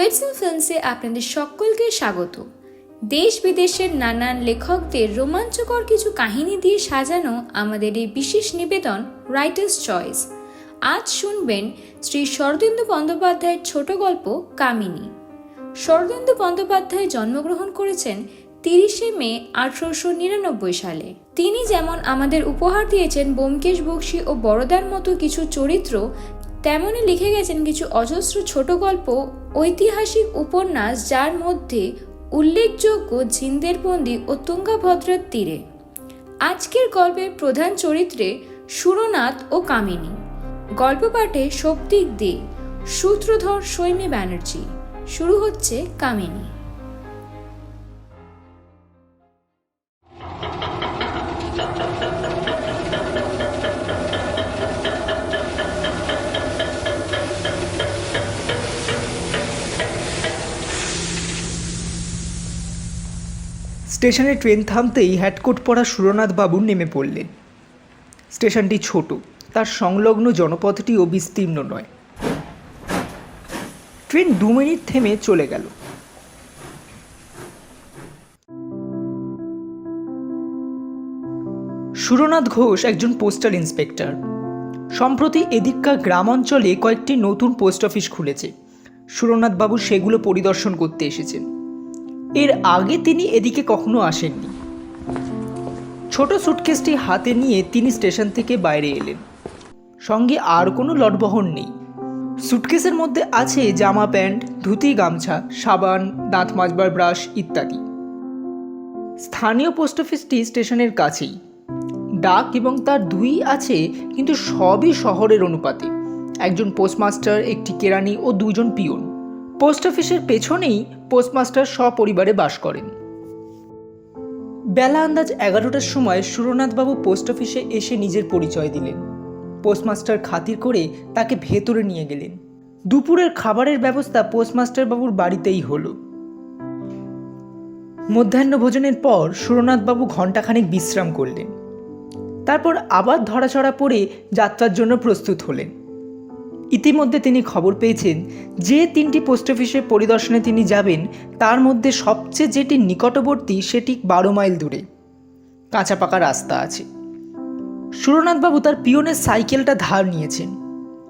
কোয়েটসন ফিল্মসে আপনাদের সকলকে স্বাগত। দেশ বিদেশের নানান লেখকদের রোমাঞ্চকর কিছু কাহিনী দিয়ে সাজানো আমাদের এই বিশেষ নিবেদন রাইটার্স চয়েস আজ শুনবেন শ্রী শরদিন্দু বন্দ্যোপাধ্যায়ের ছোট গল্প, কামিনী। শরদিন্দু বন্দ্যোপাধ্যায় জন্মগ্রহণ করেছেন তিরিশে মে আঠারোশো নিরানব্বই সালে। তিনি যেমন আমাদের উপহার দিয়েছেন ব্যোমকেশ বক্সী ও বড়দার মতো কিছু চরিত্র তেমনই লিখে গেছেন কিছু অজস্র ছোট গল্প, ঐতিহাসিক উপন্যাস যার মধ্যে উল্লেখযোগ্য ঝিন্দেরবন্দি ও তুঙ্গাভদ্রার তীরে। আজকের গল্পের প্রধান চরিত্রে সুরনাথ ও কামিনী। গল্প পাঠে শক্তিক দে, সূত্রধর সৈমী ব্যানার্জি। শুরু হচ্ছে কামিনী। স্টেশনে ট্রেন থামতেই হ্যাটকোট পরা সুরনাথ বাবু নেমে পড়লেন। স্টেশনটি ছোট, তার সংলগ্ন জনপথটিও বিস্তীর্ণ নয়। ট্রেন দু মিনিট থেমে চলে গেল। সুরনাথ ঘোষ একজন পোস্টাল ইন্সপেক্টর। সম্প্রতি এদিককার গ্রাম অঞ্চলে কয়েকটি নতুন পোস্ট অফিস খুলেছে। সুরনাথ বাবু সেগুলো পরিদর্শন করতে এসেছেন। এর আগে তিনি এদিকে কখনো আসেননি। ছোট সুটকেসটি হাতে নিয়ে তিনি স্টেশন থেকে বাইরে এলেন। সঙ্গে আর কোনো লটবহন নেই। সুটকেসের মধ্যে আছে জামা প্যান্ট, ধুতি, গামছা, সাবান, দাঁত মাজবার ব্রাশ ইত্যাদি। স্থানীয় পোস্ট অফিসটি স্টেশনের কাছেই। ডাক এবং তার দুই আছে, কিন্তু সবই শহরের অনুপাতে। একজন পোস্টমাস্টার একটি কেরানি ও দুজন পিয়ন পোস্ট অফিসের পেছনেই পোস্টমাস্টার সপরিবারে বাস করেন। বেলা আন্দাজ এগারোটার সময় সুরনাথবাবু পোস্ট অফিসে এসে নিজের পরিচয় দিলেন। পোস্টমাস্টার খাতির করে তাকে ভেতরে নিয়ে গেলেন। দুপুরের খাবারের ব্যবস্থা পোস্টমাস্টার বাবুর বাড়িতেই হলো। মধ্যাহ্ন ভোজনের পর সুরনাথবাবু ঘণ্টাখানেক বিশ্রাম করলেন। তারপর আবার ধরাছড়া পড়ে যাত্রার জন্য প্রস্তুত হলেন। ইতিমধ্যে তিনি খবর পেয়েছেন যে তিনটি পোস্ট অফিসের পরিদর্শনে তিনি যাবেন, তার মধ্যে সবচেয়ে যেটি নিকটবর্তী সেটি বারো মাইল দূরে। কাঁচা পাকা রাস্তা আছে। সুরনাথবাবু তার পিয়নের সাইকেলটা ধার নিয়েছেন।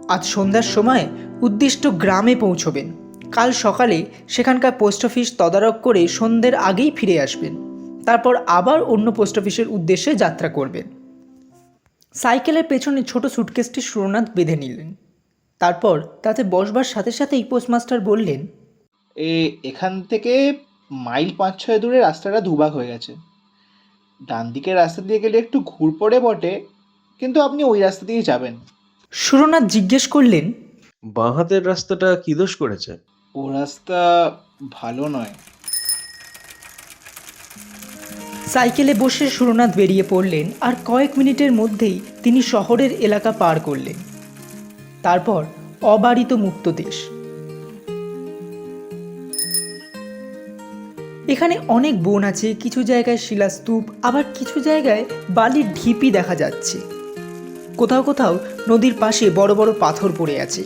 আজ সন্ধ্যার সময় উদ্দিষ্ট গ্রামে পৌঁছবেন। কাল সকালে সেখানকার পোস্ট অফিস তদারক করে সন্ধ্যের আগেই ফিরে আসবেন। তারপর আবার অন্য পোস্ট অফিসের উদ্দেশ্যে যাত্রা করবেন। সাইকেলের পেছনে ছোট সুটকেসটি সুরনাথ বেঁধে নিলেন। তারপর তাতে বসবার সাথে সাথেই পোস্টমাস্টার বললেন এ এখান থেকে মাইল পাঁচ ছয় দূরে রাস্তাটা দুভাগ হয়ে গেছে। ডান দিকের রাস্তা দিয়ে গেলে একটু ঘুর পড়ে বটে কিন্তু আপনি ওই রাস্তা দিয়েই যাবেন। সুরনাথ জিজ্ঞেস করলেন বাঁ হাতের রাস্তাটা কি দোষ করেছে? ও রাস্তা ভালো নয়। সাইকেলে বসে সুরনাথ বেরিয়ে পড়লেন আর কয়েক মিনিটের মধ্যেই তিনি শহরের এলাকা পার করলেন। তারপর অবারিত মুক্ত দেশ। এখানে অনেক বন আছে, কিছু জায়গায় শিলাস্তূপ, আবার কিছু জায়গায় বালির ঢিপি দেখা যাচ্ছে। কোথাও কোথাও নদীর পাশে বড় বড় পাথর পড়ে আছে।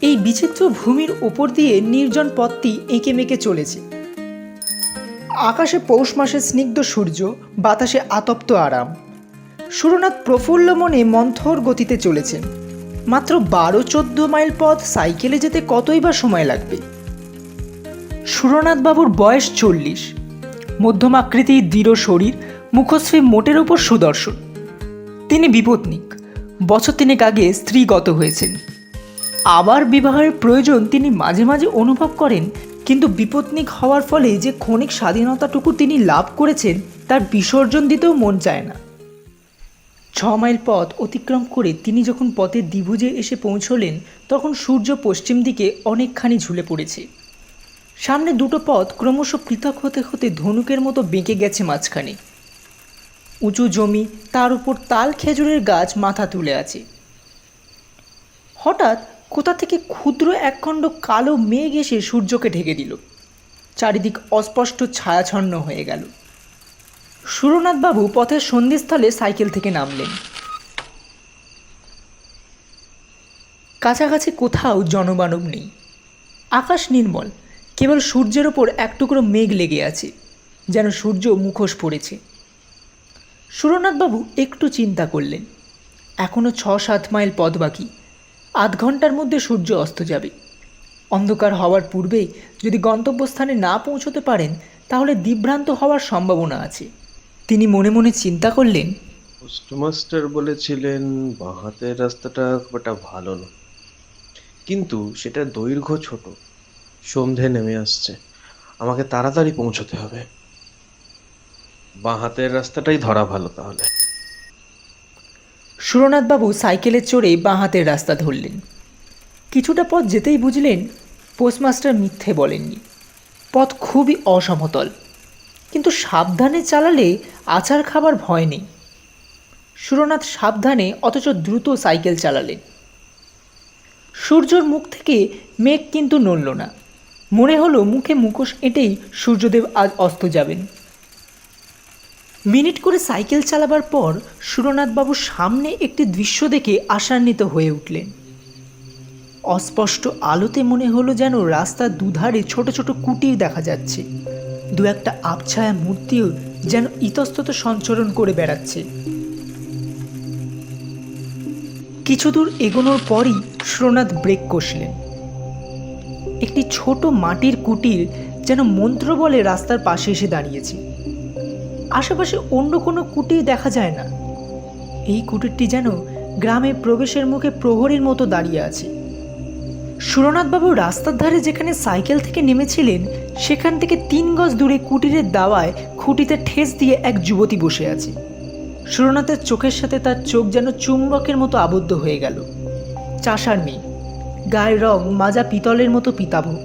এই বিচিত্র ভূমির ওপর দিয়ে নির্জন পথটি এঁকে মেঁকে চলেছে। আকাশে পৌষ মাসে স্নিগ্ধ সূর্য, বাতাসে আতপ্ত আরাম। সুরনাথ প্রফুল্ল মনে মন্থর গতিতে চলেছেন। মাত্র বারো চোদ্দ মাইল পথ সাইকেলে যেতে কতই বা সময় লাগবে? সুরনাথবাবুর বয়স চল্লিশ। মধ্যম আকৃতি দৃঢ় শরীর, মুখশ্রী মোটের ওপর সুদর্শন। তিনি বিপত্নিক। বছর তিনেক আগে স্ত্রীগত হয়েছেন। আবার বিবাহের প্রয়োজন তিনি মাঝে মাঝে অনুভব করেন, কিন্তু বিপত্নিক হওয়ার ফলে যে ক্ষণিক স্বাধীনতাটুকু তিনি লাভ করেছেন, তার বিসর্জন দিতেও মন চায় না। ছ মাইল পথ অতিক্রম করে তিনি যখন পথের দ্বিভুজে এসে পৌঁছলেন, তখন সূর্য পশ্চিম দিকে অনেকখানি ঝুলে পড়েছে। সামনে দুটো পথ ক্রমশ পৃথক হতে হতে ধনুকের মতো বেঁকে গেছে মাঝখানে। উঁচু জমি, তার উপর তাল খেজুরের গাছ মাথা তুলে আছে। হঠাৎ কোথা থেকে ক্ষুদ্র একখণ্ড কালো মেঘ এসে সূর্যকে ঢেকে দিল। চারিদিক অস্পষ্ট ছায়াছন্ন হয়ে গেল। সুরনাথবাবু পথের সন্ধিস্থলে সাইকেল থেকে নামলেন। কাছাকাছি কোথাও জনমানব নেই। আকাশ নির্মল, কেবল সূর্যের ওপর এক টুকরো মেঘ লেগে আছে, যেন সূর্য মুখোশ পড়েছে। সুরনাথবাবু একটু চিন্তা করলেন। এখনও ছ সাত মাইল পথ বাকি, আধ ঘণ্টার মধ্যে সূর্য অস্ত যাবে। অন্ধকার হওয়ার পূর্বেই যদি গন্তব্যস্থানে না পৌঁছতে পারেন, তাহলে দিভ্রান্ত হওয়ার সম্ভাবনা আছে। তিনি মনে মনে চিন্তা করলেন পোস্টমাস্টার বলেছিলেন বাঁ হাতের রাস্তাটা খুব একটা ভালো না। কিন্তু সেটার দৈর্ঘ্য ছোট। সন্ধে নেমে আসছে। আমাকে তাড়াতাড়ি পৌঁছতে হবে। বাঁ হাতের রাস্তাটাই ধরা ভালো তাহলে। সুরনাথবাবু সাইকেলে চড়ে বাঁ হাতের রাস্তা ধরলেন। কিছুটা পথ যেতেই বুঝলেন পোস্টমাস্টার মিথ্যে বলেননি। পথ খুবই অসমতল। কিন্তু সাবধানে চালালে আচার খাবার ভয় নেই। সুরনাথ সাবধানে অথচ দ্রুত সাইকেল চালালেন। সূর্যর মুখ থেকে মেঘ কিন্তু নড়ল না। মনে হলো মুখে মুখোশ এঁটেই সূর্যদেব আজ অস্ত যাবেন। মিনিট করে সাইকেল চালাবার পর সুরনাথবাবু সামনে একটি দৃশ্য দেখে আশান্বিত হয়ে উঠলেন। অস্পষ্ট আলোতে মনে হলো যেন রাস্তার দুধারে ছোট ছোট কুটির দেখা যাচ্ছে। দু একটা আবছায়া মূর্তিও যেন ইতস্তত সঞ্চরণ করে বেড়াচ্ছে। কিছু দূর এগোনোর পরই সুরনাথ ব্রেক কষলেন। একটি ছোট মাটির কুটির যেন মন্ত্র বলে রাস্তার পাশে এসে দাঁড়িয়েছে। আশেপাশে অন্য কোনো কুটির দেখা যায় না। এই কুটিরটি যেন গ্রামে প্রবেশের মুখে প্রহরীর মতো দাঁড়িয়ে আছে। সুরনাথবাবু রাস্তার ধারে যেখানে সাইকেল থেকে নেমেছিলেন সেখান থেকে তিন গজ দূরে কুটিরের দাওয়ায় খুঁটিতে ঠেস দিয়ে এক যুবতী বসে আছে। সুরনাথের চোখের সাথে তার চোখ যেন চুম্বকের মতো আবদ্ধ হয়ে গেল। চাষার মেয়ে। গায়ের রং মাজা পিতলের মতো পিতাভ।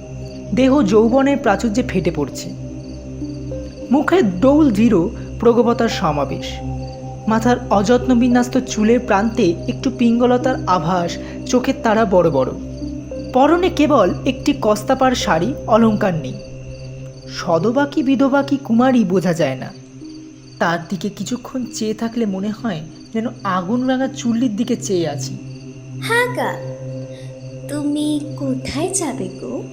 দেহ যৌবনের প্রাচুর্যে ফেটে পড়ছে। মুখে ডৌল দৃঢ় প্রগবতার সমাবেশ। মাথার অযত্ন বিন্যাস্ত চুলের প্রান্তে একটু পিঙ্গলতার আভাস, চোখের তারা বড় বড়। পরনে কেবল একটি কস্তাপার শাড়ি, অলংকার নেই। সদবা কি বিধবা কি কুমারী বোঝা যায় না। তার দিকে কিছুক্ষণ চেয়ে থাকলে মনে হয় যেন আগুন রাঙা চুল্লির দিকে চেয়ে আছি। হ্যাঁ গা তুমি কোথায় যাবে গো?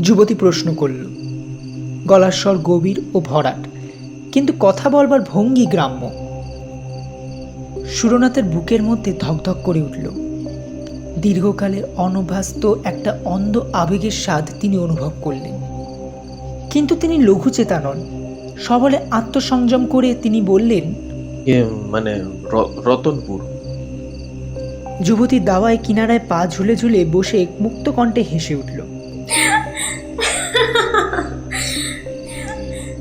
যুবতী প্রশ্ন করল। গলার স্বর গভীর ও ভরাট কিন্তু কথা বলবার ভঙ্গি গ্রাম্য। সুরনাথের বুকের মধ্যে ধকধক করে উঠল। দীর্ঘকালের অনভ্যস্ত একটা অন্ধ আবেগের স্বাদ তিনি অনুভব করলেন। কিন্তু তিনি লঘুচেতা নন সবলে আত্মসংযম করে তিনি বললেন মানে র- রতনপুর। যুবতী দাওয়ায় কিনারায় পা ঝুলে ঝুলে বসে মুক্ত কণ্ঠে হেসে উঠল।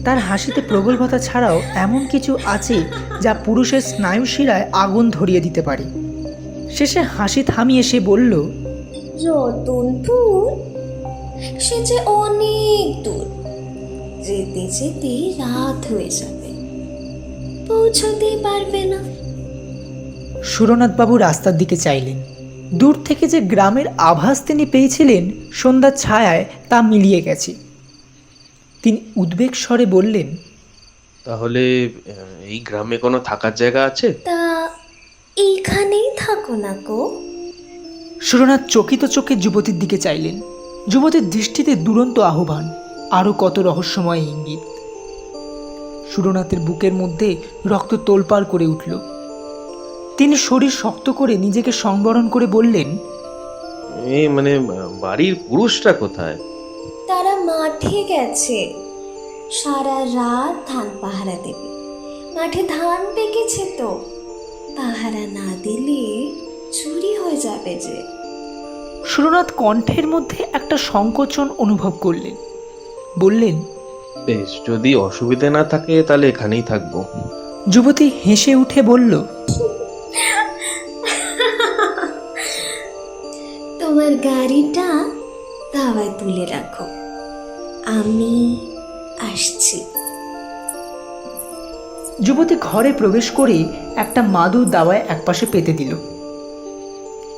তার হাসিতে প্রগল্ভতা ছাড়াও এমন কিছু আছে যা পুরুষের স্নায়ু শিরায় আগুন ধরিয়ে দিতে পারে। শেষে হাসি থামিয়ে সে বলল রতনপুর? সে যে অনেক দূর। যেতে যেতে রাত হয়ে যাবে। পৌঁছতেই পারবে না। সুরনাথবাবু রাস্তার দিকে চাইলেন। দূর থেকে যে গ্রামের আভাস তিনি পেয়েছিলেন সন্ধ্যার ছায়ায় তা মিলিয়ে গেছে। তিনি উদ্বেগ স্বরে বললেন তাহলে এই গ্রামে কোনো থাকার জায়গা আছে? তা এইখানেই থাকো না গো। সুরনাথ চকিত চোখে যুবতীর দিকে চাইলেন। যুবতীর দৃষ্টিতে দুরন্ত আহ্বান আরও কত রহস্যময় ইঙ্গিত। সুরনাথের বুকের মধ্যে রক্ত তোলপাড় করে উঠল। তিনি শরীর শক্ত করে নিজেকে সংবরণ করে বললেন এই মানে বাড়ির পুরুষটা কোথায়? তারা মাঠে গেছে। সারা রাত ধান পাহারা দেবে। মাঠে ধান পেকেছে তো। পাহারা না দিলে চুরি হয়ে যাবে যে। সুরনাথ কণ্ঠের মধ্যে একটা সংকোচন অনুভব করলেন। বললেন বেশ যদি অসুবিধে না থাকে তাহলে এখানেই থাকব। যুবতী হেসে উঠে বলল তোমার গাড়িটা দাওয়ায় তুলে রাখো। আমি আসছি। যুবতী ঘরে প্রবেশ করে একটা মাদুর দাওয়ায় একপাশে পেতে দিল।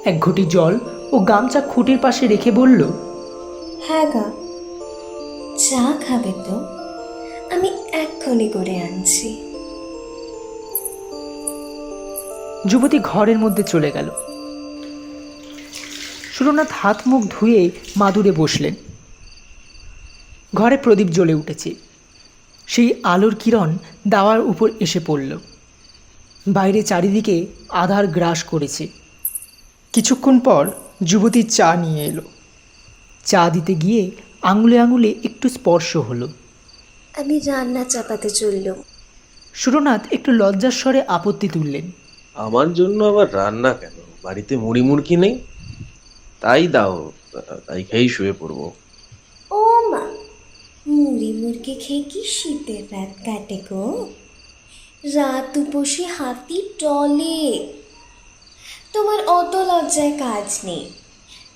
এক ঘটি জল ও গামছা খুঁটির পাশে রেখে বলল হ্যাঁ গা চা খাবে তো? আমি এক্ষুনি করে আনছি। যুবতী ঘরের মধ্যে চলে গেল। সুরনাথ হাত মুখ ধুয়ে মাদুরে বসলেন। ঘরে প্রদীপ জ্বলে উঠেছে। সেই আলোর কিরণ দাওয়ার উপর এসে পড়ল। বাইরে চারিদিকে আধার গ্রাস করেছে। কিছুক্ষণ পর যুবতী চা নিয়ে এলো। চা দিতে গিয়ে আঙুলে আঙুলে একটু স্পর্শ হলো। আমি রান্না চাপাতে চললুম। সুরনাথ একটু লজ্জার স্বরে আপত্তি তুললেন। আমার জন্য আবার রান্না কেন? বাড়িতে মুড়ি মুড়কি নেই? তাই দাও তাই খেয়েই শুয়ে পড়ব। ও মা মুড়ি মুরগি খেয়ে কি শীতের রাত কাটে গো? রাত উপসে হাতি টলে। তোমার অত লজ্জায় কাজ নেই।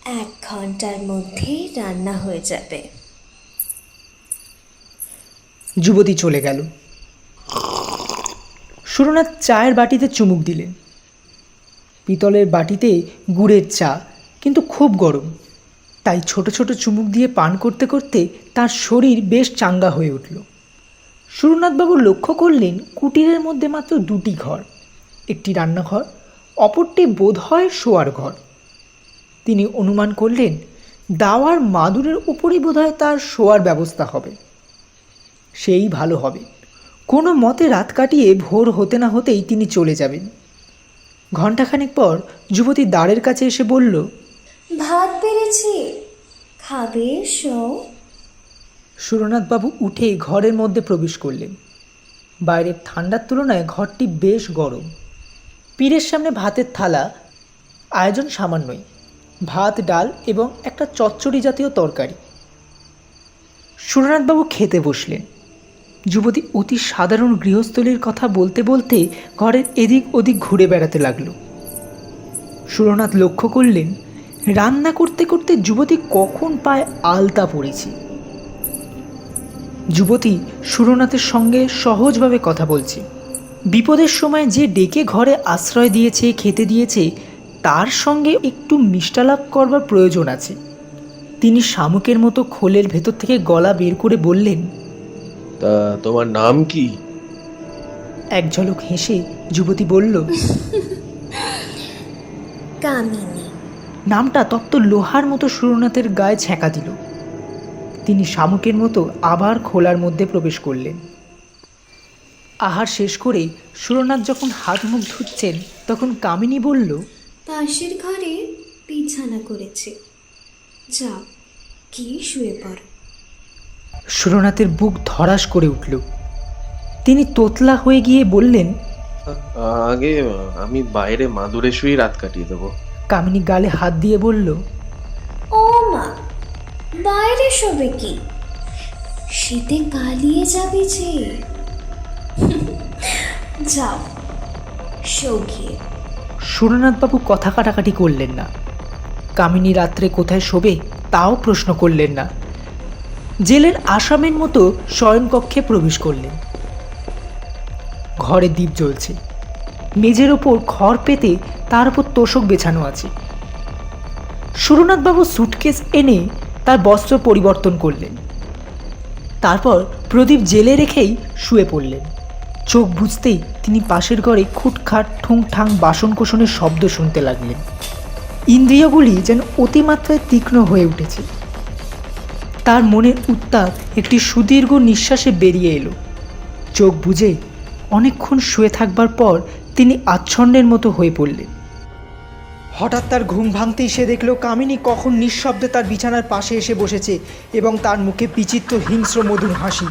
এক ঘণ্টার মধ্যেই রান্না হয়ে যাবে। যুবতী চলে গেল। সুরনাথ চায়ের বাটিতে চুমুক দিলেন। পিতলের বাটিতে গুড়ের চা, কিন্তু খুব গরম। তাই ছোট ছোট চুমুক দিয়ে পান করতে করতে তার শরীর বেশ চাঙ্গা হয়ে উঠল। সুরনাথবাবু লক্ষ্য করলেন কুটিরের মধ্যে মাত্র দুটি ঘর। একটি রান্নাঘর, অপরটি বোধহয় শোয়ার ঘর। তিনি অনুমান করলেন দাওয়ার মাদুরের উপরই বোধহয় তার শোয়ার ব্যবস্থা হবে। সেই ভালো হবে। কোনো মতে রাত কাটিয়ে ভোর হতে না হতেই তিনি চলে যাবেন। ঘণ্টাখানেক পর যুবতী দ্বারের কাছে এসে বলল ভাত পেরেছি। খাবে সুরনাথবাবু উঠে ঘরের মধ্যে প্রবেশ করলেন। বাইরের ঠান্ডার তুলনায় ঘরটি বেশ গরম। পীরের সামনে ভাতের থালা আয়োজন সামান্যই। ভাত, ডাল এবং একটা চচ্চড়ি জাতীয় তরকারি। সুরনাথবাবু খেতে বসলেন। যুবতী অতি সাধারণ গৃহস্থলীর কথা বলতে বলতে ঘরের এদিক ওদিক ঘুরে বেড়াতে লাগল। সুরনাথ লক্ষ্য করলেন, রান্না করতে করতে যুবতী কখন পায় আলতা পড়েছে। যুবতী সুরনাথের সঙ্গে সহজভাবে কথা বলছে। বিপদের সময় যে ডেকে ঘরে আশ্রয় দিয়েছে, খেতে দিয়েছে তার সঙ্গে একটু মিষ্টালাপ করবার প্রয়োজন আছে। তিনি শামুকের মতো খোলের ভেতর থেকে গলা বের করে বললেন তা তোমার নাম কি? এক ঝলক হেসে যুবতী বলল কামিনী। নামটা তপ্ত লোহার মতো সুরনাথের গায়ে ছ্যাঁকা দিল। তিনি শামুকের মতো আবার খোলার মধ্যে প্রবেশ করলেন। আহার শেষ করে সুরনাথ যখন হাত মুখ ধুচ্ছেন তখন কামিনী বলল পাশের ঘরে বিছানা করেছে। যাও কি শুয়ে পড়ো। সুরনাথের বুক ধরাস করে উঠল। তিনি তোতলা হয়ে গিয়ে বললেন আগে আমি বাইরে মাদুরে শুয়ে রাত কাটিয়ে দেবো। কামিনী গালে হাত দিয়ে বলল ও মা বাইরে শোবে কি? শীতে কালিয়ে যাবে যে। যাও শো গিয়ে সুরনাথবাবু কথা কাটাকাটি করলেন না। কামিনী রাত্রে কোথায় শোবে তাও প্রশ্ন করলেন না। জেলের আসামের মতো শয়নকক্ষে প্রবেশ করলেন। ঘরে দ্বীপ জ্বলছে। মেঝের ওপর খড় পেতে তার উপর তোষক বেছানো আছে। সুরনাথবাবু সুটকেস এনে তার বস্ত্র পরিবর্তন করলেন। তারপর প্রদীপ জেলে রেখেই শুয়ে পড়লেন। চোখ বুঝতেই তিনি পাশের ঘরে খুটখাট, ঠুংঠাং বাসনকোসনের শব্দ শুনতে লাগলেন। ইন্দ্রিয়গুলি যেন অতিমাত্রায় তীক্ষ্ণ হয়ে উঠেছে। তার মনের উত্তাপ, একটি সুদীর্ঘ নিঃশ্বাসে বেরিয়ে এলো। চোখ বুঝে অনেকক্ষণ শুয়ে থাকবার পর তিনি আচ্ছন্নের মতো হয়ে পড়লেন। হঠাৎ তার ঘুম ভাঙতেই সে দেখল কামিনী কখন নিঃশব্দে তার বিছানার পাশে এসে বসেছে এবং তার মুখে বিচিত্র হিংস্র মধুর হাসি।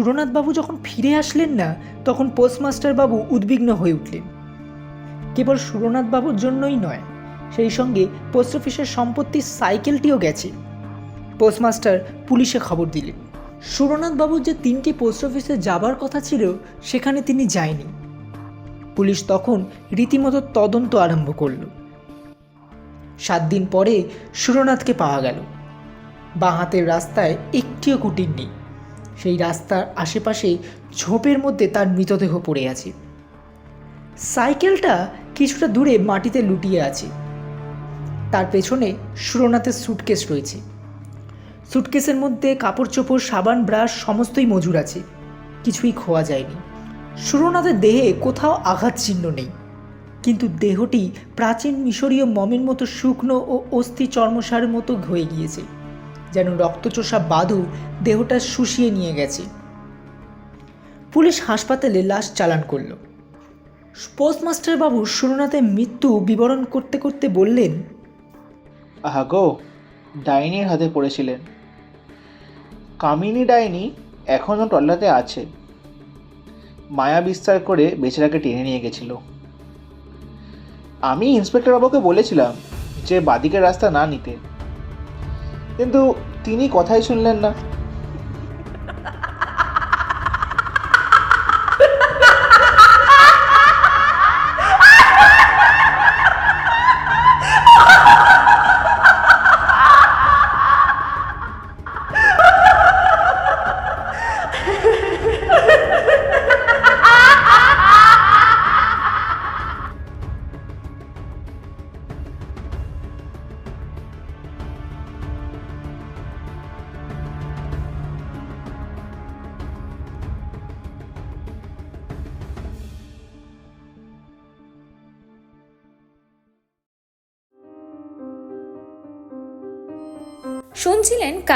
সুরনাথবাবু যখন ফিরে আসলেন না, তখন পোস্টমাস্টার বাবু উদ্বিগ্ন হয়ে উঠলেন। কেবল সুরনাথবাবুর জন্যই নয়, সেই সঙ্গে পোস্ট অফিসের সম্পত্তির সাইকেলটিও গেছে। পোস্টমাস্টার পুলিশে খবর দিলেন। সুরনাথবাবুর যে তিনটি পোস্ট অফিসে যাবার কথা ছিল, সেখানে তিনি যায়নি। পুলিশ তখন রীতিমতো তদন্ত আরম্ভ করল। সাত দিন পরে সুরনাথকে পাওয়া গেল। বাঁ হাতের রাস্তায় একটিও কুটির নেই। সেই রাস্তার আশেপাশে ঝোপের মধ্যে তার মৃতদেহ পড়ে আছে। সাইকেলটা কিছুটা দূরে মাটিতে লুটিয়ে আছে। তার পেছনে সুরনাথের সুটকেস রয়েছে। সুটকেসের মধ্যে কাপড় চোপড় সাবান, ব্রাশ, সমস্তই মজুর আছে। কিছুই খোয়া যায়নি। সুরনাথের দেহে কোথাও আঘাত চিহ্ন নেই। কিন্তু দেহটি প্রাচীন মিশরীয় মমের মতো শুকনো ও অস্থি চর্মসারের মতো হয়ে গিয়েছে। যেন রক্তচোষা বাধু দেহটা শুষিয়ে নিয়ে গেছে। পুলিশ হাসপাতালে লাশ চালান করল। পোস্টমাস্টার বাবু সুরনাথের মৃত্যু বিবরণ করতে করতে বললেন, আহা গো, ডাইনির হাতে পড়েছিলেন। কামিনী ডাইনি এখনও টল্লাতে আছে। মায়া বিস্তার করে বেচারাকে টেনে নিয়ে গেছিল। আমি ইন্সপেক্টর বাবুকে বলেছিলাম যে বাদিকের রাস্তা না নিতে। কিন্তু তিনি কথাই শুনলেন না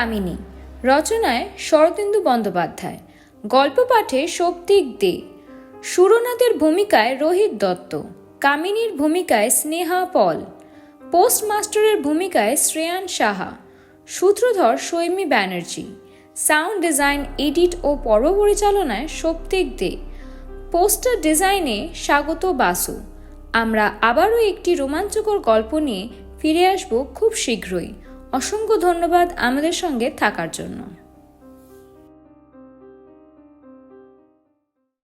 কামিনী। রচনায় শরতেন্দু বন্দ্যোপাধ্যায়। গল্প পাঠে সৌপ্তিক দে। সুরনাথের ভূমিকায় রোহিত দত্ত। কামিনীর ভূমিকায় স্নেহা পল। পোস্টমাস্টারের ভূমিকায় শ্রেয়ান সাহা। সূত্রধর Saimi Banerjee. Sound design edit ও পর্ব পরিচালনায় সৌপ্তিক দে। পোস্টার ডিজাইনে স্বাগত বাসু। আমরা আবারও একটি রোমাঞ্চকর গল্প নিয়ে ফিরে আসব খুব শীঘ্রই। অসংখ্য ধন্যবাদ আমাদের সঙ্গে থাকার জন্য।